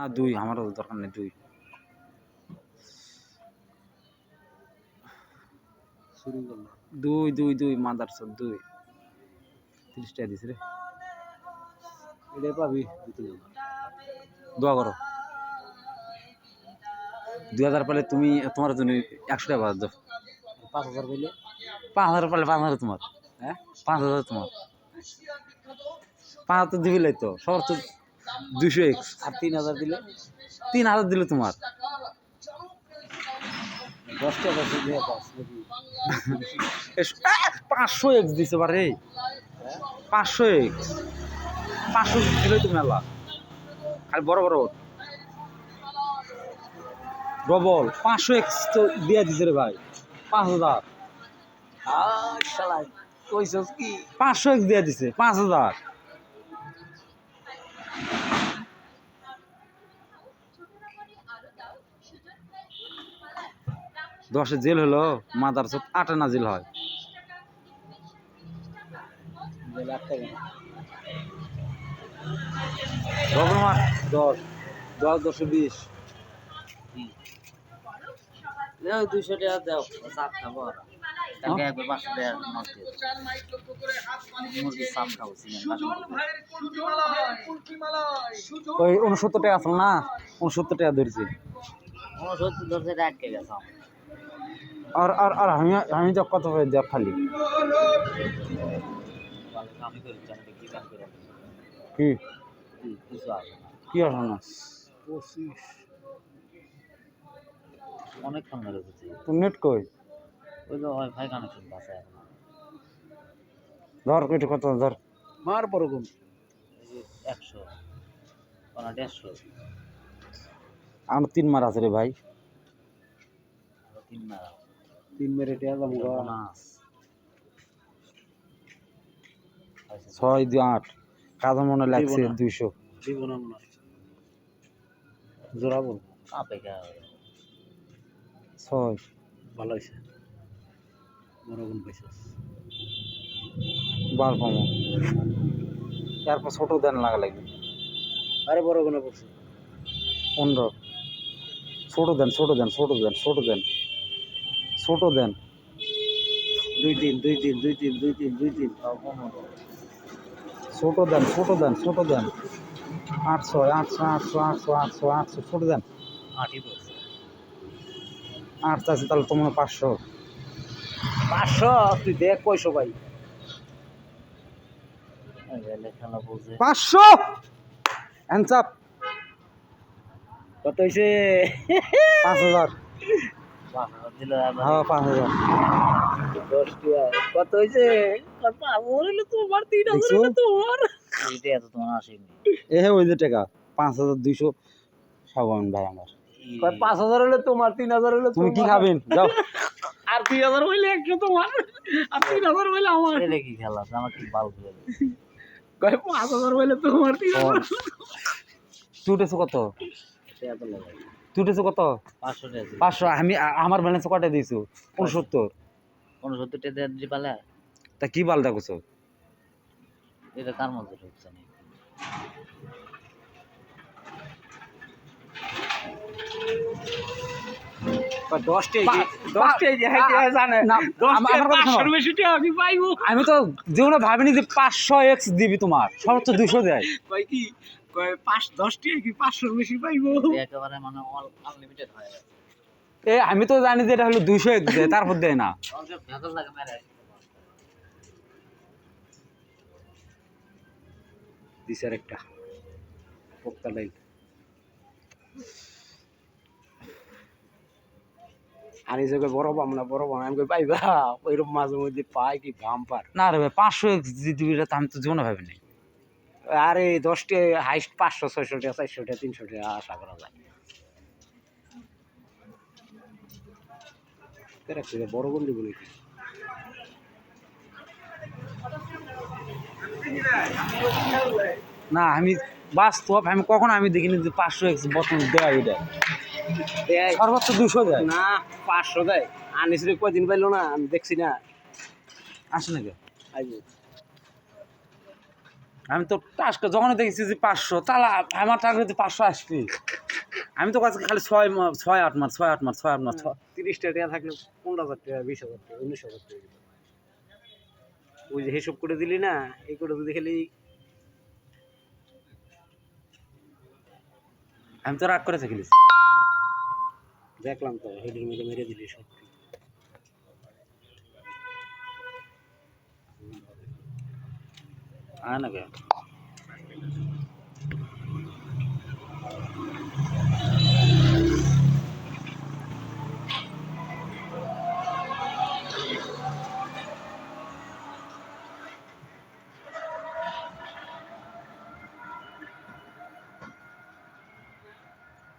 না দুই আমারও দরকার নেই দুই। দুই দুই দুই মাদার সব দুই। তিরিশ টাকা দিস রে। এটা পাবি দোয়া করো। দুই হাজার পেলে তুমি তোমার জন্য একশো টাকা বাদ দাও। পাঁচ হাজার পাইলে? পাঁচ হাজার পেলে পাঁচ হাজার তোমার হ্যাঁ? পাঁচ হাজার তোমার। পাঁচ হাজার দিবিলাই তো সবার তো দুশো এক্স। আর তিন হাজার দিলে তিন হাজার দিলে তোমার! পাঁচশো এক্স দিছে বারে পাঁচশো এক্স। পাঁচশো দিলে তো মেলা। খালি বড় বড়। ডবল। পাঁচশো এক্স তো দিয়ে দিছে রে ভাই। পাঁচ হাজার। আর পাঁচশো এক্স দিয়ে দিছে। পাঁচ হাজার। দশে জেল হলো মাদার সব আটে না জেল হয়। দশ দশ দশে বিশ। দুইশো টাকা দাও সাপ খাব একবার নষ্ট মুরগির খাব ওই উনসত্তর টাকা আসল না? উনসত্তর টাকা ধরছি। দশে টাকা আটকে গেছে। আর আর আর আমি আমি তো কত দেওয়া খালি? কি? কাম কি কি কিছু আসে না কি আসল না পঁচিশ অনেকক্ষণ ধরে বুঝি তোর নেট কই? ওই তো ওয়াইফাই কানেকশন পাশে ধর কইটা কত ধর। মার পরকম একশো কোনো দেড়শো। আমার তিন মার আছে রে ভাই। তিন মারা তিন মেরে টিয়া দাম বোনাস ছয় দুই আট। কাজে মনে লাগছে দুইশো। মনে জোড়াবো কাপে ছয়। ভালো হয়েছে বড় গুণ পাইছিস। বার কমো। তারপর ছোট দেন লাগা লাগবে। আরে বড় গুণে পড়ছে পনেরো। ছোট দেন ছোট দেন ছোট দেন ছোট দেন। ছোট দেন। দুই তিন দুই তিন দুই তিন দুই তিন দুই তিন। ছোট দেন ছোট দেন ছোট দেন। আটশো আটশো আটশো আটশো আটশো আটশো ছোট দেন। আট আছে তাহলে তো হয় পাঁচশো। পাঁচশো? তুই দেখ কয়শো ভাই। পাঁচশো! হ্যান্ডসাপ কত হয়েছে পাঁচ হাজার। হ্যাঁ পাঁচ হাজার। দশ কত হয়েছে তোমার তিন হাজার তোমার এত তোমার আসেনি। এ ওই যে টাকা পাঁচ হাজার দুইশো সাবান ভাই আমার। কয় পাঁচ হাজার হলে তোমার তিন হাজার হলে তুমি কি খাবেন? যাও। আর দুই হাজার হইলে একশো তোমার আর তিন হাজার হইলে আমার। কি খেলা? আছে আমার কি বাল কয় পাঁচ হাজার হইলে তোমার তিন হাজার। কত? উঠেছো কত? পাঁচশো আমি আমার ব্যালেন্স কটা দিয়েছ উনসত্তর। দিয়ে তা কি বালটা করছ? এটা কার মধ্যে ঢুকছে না হ্যাঁ যে জানে। না, আমি তো জীবনে ভাবিনি যে পাঁচশো এক্স দিবি তোমার। সর্বোচ্চ দুশো দেয়। পাঁচ দশটাই কি পাঁচশোর বেশি পাইবো? একেবারে মানে আনলিমিটেড হয়ে গেছে। এ আমি তো জানি যে এটা হলো দুইশো তারপর দেয় না। আর একটা পোক্তা বড় পাম না বড় পাম আমি কই পাইবা? ওইরকম মাঝে মধ্যে পাই কি ঘাম পার না রে ভাই পাঁচশো আমি তো জীবনে ভাবিনি। আরে দশটি হাইস্ট পাঁচশো ছয়শো টাকা চারশো টাকা তিনশো টাকা আশা করা যায় বড় দিব নাকি না আমি বাস্তব আমি কখনো আমি দেখিনি যে পাঁচশো এক্স বছর দেয় এটা। সর্বোচ্চ দুশো দেয়। না পাঁচশো দেয়। আনিস কদিন পাইলো না আমি দেখছি না। আসে নাকি? আইবো। আমি তো টাস্ক যখন দেখেছি যে পাঁচশো তাহলে আমার টার্গেট পাঁচশো আসবে আমি তো কাছে খালি ছয় মা- ছয় আট মাস ছয় আট মাস ছয় আট মাস। ছয় তিরিশটা টাকা থাকলে পনেরো হাজার টাকা বিশ হাজার টাকা উনিশ হাজার টাকা ওই যে হিসাব করে দিলি না এই করে যদি খালি আমি তো রাগ করেছে খেলিস দেখলাম তো হেডের মধ্যে মেরে দিলি সব। আয় না কে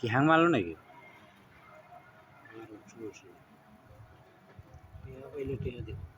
কি হ্যাং মারলো নাকি আর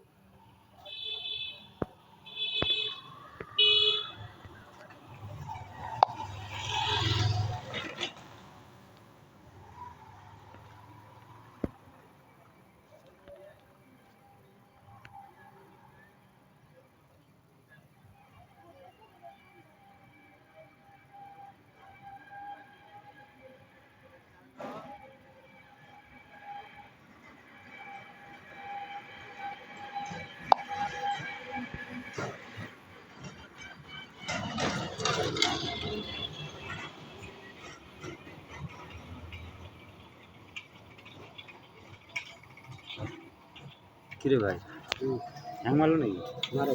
কিরে ভাই? হ্যাং মারলো নাকি? মারো